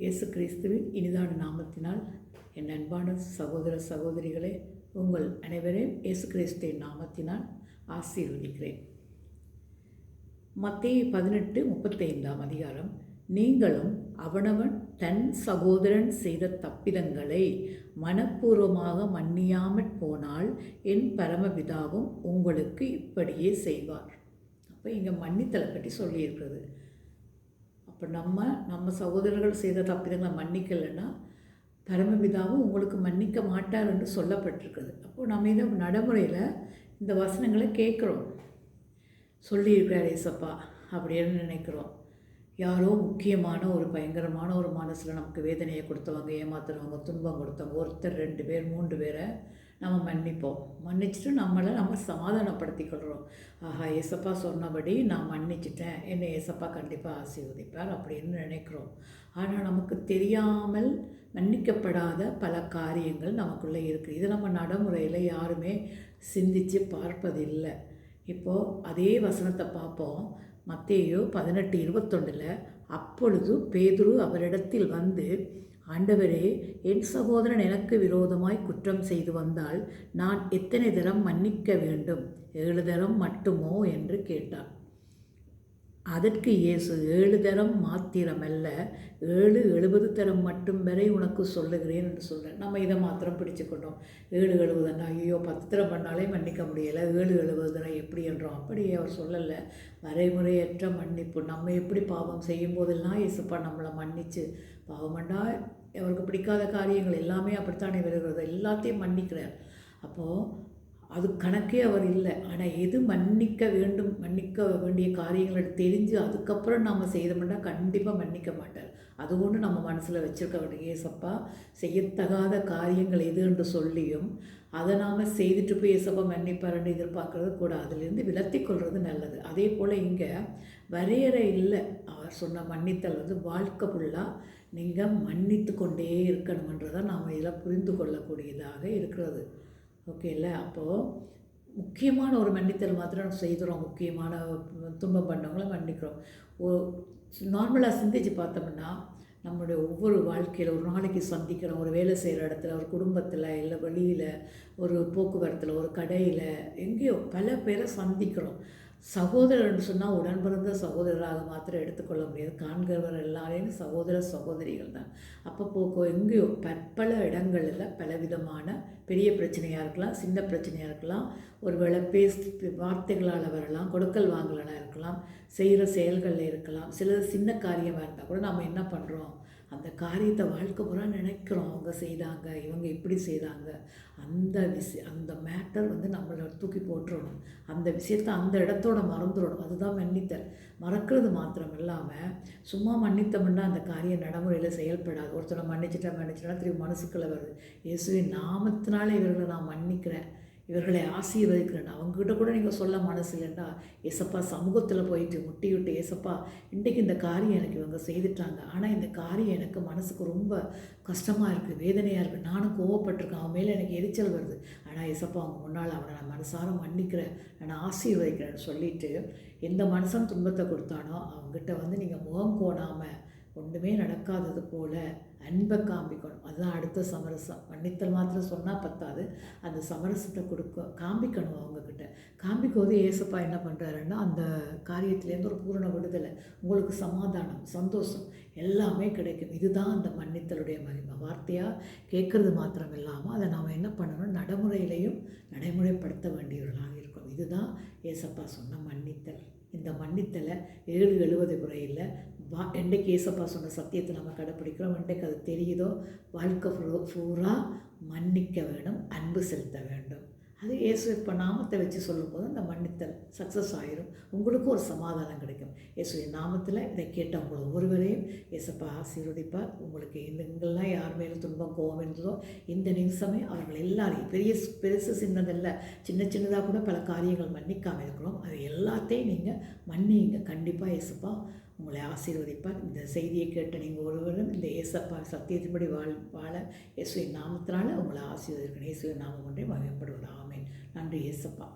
இயேசு கிறிஸ்துவின் இனிதான நாமத்தினால் என் அன்பான சகோதர சகோதரிகளே உங்கள் அனைவரையும் இயேசு கிறிஸ்துவின் நாமத்தினால் ஆசீர்வதிக்கிறேன். மத்திய பதினெட்டு முப்பத்தைந்தாம் அதிகாரம் நீங்களும் அவனவன் தன் சகோதரன் செய்த தப்பிதங்களை மனப்பூர்வமாக மன்னியாமற் போனால் என் பரமபிதாவும் உங்களுக்கு இப்படியே செய்வார். அப்போ இங்கே மன்னித்தலை பற்றி சொல்லியிருக்கிறது. அப்போ நம்ம நம்ம சகோதரர்கள் செய்த தப்பிதங்களை மன்னிக்கலைன்னா பரமபிதாவும் உங்களுக்கு மன்னிக்க மாட்டார் என்று சொல்லப்பட்டிருக்குது அப்போது நம்ம இதை நடைமுறையில் இந்த வசனங்களை கேட்குறோம். சொல்லியிருக்கிறார் ஏசப்பா அப்படின்னு நினைக்கிறோம். யாரோ முக்கியமான ஒரு பயங்கரமான ஒரு மனசில் நமக்கு வேதனையை கொடுத்தவங்க ஏமாத்துறவங்க துன்பம் கொடுத்தவங்க ஒருத்தர் ரெண்டு பேர் மூன்று பேரை நம்ம மன்னிப்போம். மன்னிச்சுட்டு நம்மளை நம்ம சமாதானப்படுத்திக்கொள்கிறோம் ஆஹா ஏசப்பா சொன்னபடி நான் மன்னிச்சிட்டேன். என்னை ஏசப்பா கண்டிப்பாக ஆசீர்வதிப்பார் அப்படின்னு நினைக்கிறோம். ஆனால் நமக்கு தெரியாமல் மன்னிக்கப்படாத பல காரியங்கள் நமக்குள்ளே இருக்குது இதை நம்ம நடைமுறையில் யாருமே சிந்தித்து பார்ப்பதில்லை. இப்போது அதே வசனத்தை பார்ப்போம். மத்தேயோ பதினெட்டு இருபத்தொன்னில் அப்பொழுது பேதுரு அவரிடத்தில் வந்து ஆண்டவரே என் சகோதரன் எனக்கு விரோதமாய் குற்றம் செய்து வந்தால் நான் எத்தனை தரம் மன்னிக்க வேண்டும்? ஏழு தரம் மட்டுமோ? என்று கேட்டான். அதற்கு இயேசு ஏழு தரம் மாத்திரமல்ல ஏழு எழுபது தரம் மட்டும் வரை உனக்கு சொல்லுகிறேன் என்று சொல்கிறேன் நம்ம இதை மாத்திரம் பிடிச்சுக்கொண்டோம். ஏழு எழுபதுன்னா ஐயோ பத்து தரம் பண்ணாலே மன்னிக்க முடியலை. ஏழு எழுபது தரம் எப்படி என்றோம். அப்படி அவர் சொல்லலை. வரைமுறையற்ற மன்னிப்பு. நம்ம எப்படி பாவம் செய்யும் போதெல்லாம் இயேசுப்பா நம்மளை மன்னித்து பாவமண்டா அவருக்கு பிடிக்காத காரியங்கள் எல்லாமே அப்படித்தானே வருகிறது. எல்லாத்தையும் மன்னிக்கிறார். அப்போது அது கணக்கே அவர் இல்லை. ஆனால் எது மன்னிக்க வேண்டும் மன்னிக்க வேண்டிய காரியங்களை தெரிஞ்சு அதுக்கப்புறம் நாம் செய்தோம்னா கண்டிப்பாக மன்னிக்க மாட்டார். அது ஒன்று நம்ம மனசில் வச்சுருக்க வேண்டிய ஏசப்பா செய்யத்தகாத காரியங்கள் எது என்று சொல்லியும் அதை நாம் செய்துட்டு போய் ஏசப்பா மன்னிப்பாருன்னு எதிர்பார்க்கறது கூட அதுலேருந்து விலத்தி கொள்வது நல்லது. அதே போல் இங்கே வரையறை இல்லை. அவர் சொன்ன மன்னித்தல் வந்து வாழ்க்கை ஃபுல்லாக நீங்கள் மன்னித்து கொண்டே இருக்கணுன்றதை நாம் இதில் புரிந்து கொள்ளக்கூடியதாக இருக்கிறது. ஓகேல்ல அப்போது முக்கியமான ஒரு மன்னித்தல் மாத்திரம் செய்கிறோம் முக்கியமான துன்பம் பண்ணவங்கள மன்னிக்கிறோம். ஓ நார்மலாக சிந்திச்சு பார்த்தோம்னா நம்மளுடைய ஒவ்வொரு வாழ்க்கையில் ஒரு நாளைக்கு சந்திக்கிறோம். ஒரு வேலை செய்கிற இடத்துல ஒரு குடும்பத்தில் இல்லை வெளியில் ஒரு போக்குவரத்தில் ஒரு கடையில் எங்கேயோ பல பேரை சந்திக்கிறோம். சகோதரர்னு சொன்னால் உடன் பிறந்த சகோதரராக மாத்திரம் எடுத்துக்கொள்ள முடியாது. காண்கிறவர் எல்லாரையும் சகோதர சகோதரிகள் தான். அப்போ போக்கோ எங்கேயோ பற்பல இடங்களில் பலவிதமான பெரிய பிரச்சனையாக இருக்கலாம் சின்ன பிரச்சனையாக இருக்கலாம். ஒரு வேளை வார்த்தைகளால் வரலாம் கொடுக்கல் வாங்கலாக இருக்கலாம் செய்கிற செயல்களில் இருக்கலாம். சில சின்ன காரியமாக இருந்தால் கூட நம்ம என்ன பண்ணுறோம் அந்த காரியத்தை வாழ்க்கை பூரா நினைக்கிறோம். அவங்க செய்தாங்க இவங்க இப்படி செய்தாங்க. அந்த விஷய அந்த மேட்டர் வந்து நம்மளை தூக்கி போட்டுறணும். அந்த விஷயத்த அந்த இடத்தோட மறந்துடணும் அதுதான் மன்னித்தல். மறக்கிறது மாத்திரம் இல்லாமல் சும்மா மன்னித்தோம்னா அந்த காரியம் நடைமுறையில் செயல்படாது. ஒருத்தரை மன்னிச்சிட்டா மன்னிச்சிட்டா திரும்பி மனசுக்குள்ளே வருது. இயேசுவின் நாமத்தினால இவர்களை நான் மன்னிக்கிறேன். இவர்களை ஆசீர்வதிக்கிறேன். அவங்ககிட்ட கூட நீங்கள் சொல்ல மனசு இல்லைண்டா ஏசப்பா சமூகத்தில் போயிட்டு முட்டி விட்டு ஏசப்பா இன்றைக்கு இந்த காரியம் எனக்கு இவங்க செய்துட்டாங்க. ஆனால் இந்த காரியம் எனக்கு மனசுக்கு ரொம்ப கஷ்டமாக இருக்குது வேதனையாக இருக்குது நானும் கோவப்பட்டிருக்கேன். அவன் மேலே எனக்கு எரிச்சல் வருது. ஆனால் ஏசப்பா அவங்க முன்னால் அவனை நான் மனசார மன்னிக்கிறேன். நான் ஆசீர்வதிக்கிறேன்னு சொல்லிவிட்டு எந்த மனுஷன் துன்பத்தை கொடுத்தானோ அவங்ககிட்ட வந்து நீங்கள் முகம் கோணாமல் ஒன்றுமே நடக்காதது போல் அன்பை காமிக்கணும். அதுதான் அடுத்த சமரசம். மன்னித்தல் மாத்திரம் சொன்னால் பத்தாது. அந்த சமரசத்தை கொடுக்க காமிக்கணும் அவங்கக்கிட்ட காமிக்கும் ஏசப்பா என்ன பண்ணுறாருன்னா அந்த காரியத்துலேருந்து ஒரு பூரண விடுதலை உங்களுக்கு சமாதானம் சந்தோஷம் எல்லாமே கிடைக்கும். இதுதான் அந்த மன்னித்தலுடைய மகிமை. வார்த்தையாக கேட்குறது மாத்திரம் இல்லாமல் அதை நாம் என்ன பண்ணணும்? நடைமுறையிலையும் நடைமுறைப்படுத்த வேண்டியவர்களாக இருக்கும் இதுதான் ஏசப்பா சொன்ன மன்னித்தல். இந்த மன்னித்தலை ஏழு எழுபது முறையில் வா என்றைக்கு ஏசப்பா சொன்ன சத்தியத்தை நம்ம கடைப்பிடிக்கிறோம்? என்றைக்கு அது தெரியுதோ? வாழ்க்கை பூரா மன்னிக்க வேணும் அன்பு செலுத்த வேண்டும். அது இயேசு இப்போ நாமத்தை வச்சு சொல்லும்போது அந்த மன்னித்தல் சக்ஸஸ் ஆயிரும். உங்களுக்கும் ஒரு சமாதானம் கிடைக்கும். இயேசுவின் நாமத்தில் இதை கேட்ட ஒருவரையும் ஒவ்வொருவரையும் இயேசப்பா ஆசீர்வதிப்பார். உங்களுக்கு இந்த இங்கெல்லாம் யார் மேலும் துன்பம் கோபம் இருந்ததோ இந்த நிமிஷமே அவர்கள் எல்லாரையும் பெரிய பெருசு சின்னதில்லை சின்ன சின்னதாக கூட பல காரியங்கள் மன்னிக்காமல் இருக்கிறோம். அது எல்லாத்தையும் நீங்கள் மன்னிங்க கண்டிப்பாக இயேசுப்பா உங்களை ஆசீர்வதிப்பார். இந்த செய்தியை கேட்ட நீங்கள் ஒருவரும் இந்த ஏசப்பா சத்தியத்தின்படி வாழ் வாழ இயேசுவின் நாமத்தினால உங்களை ஆசீர்வதிக்கணும் இயேசுவின் நாமம் ஒன்றே மகிழ்ப்படுவது ஆமேன். நன்றி ஏசப்பா.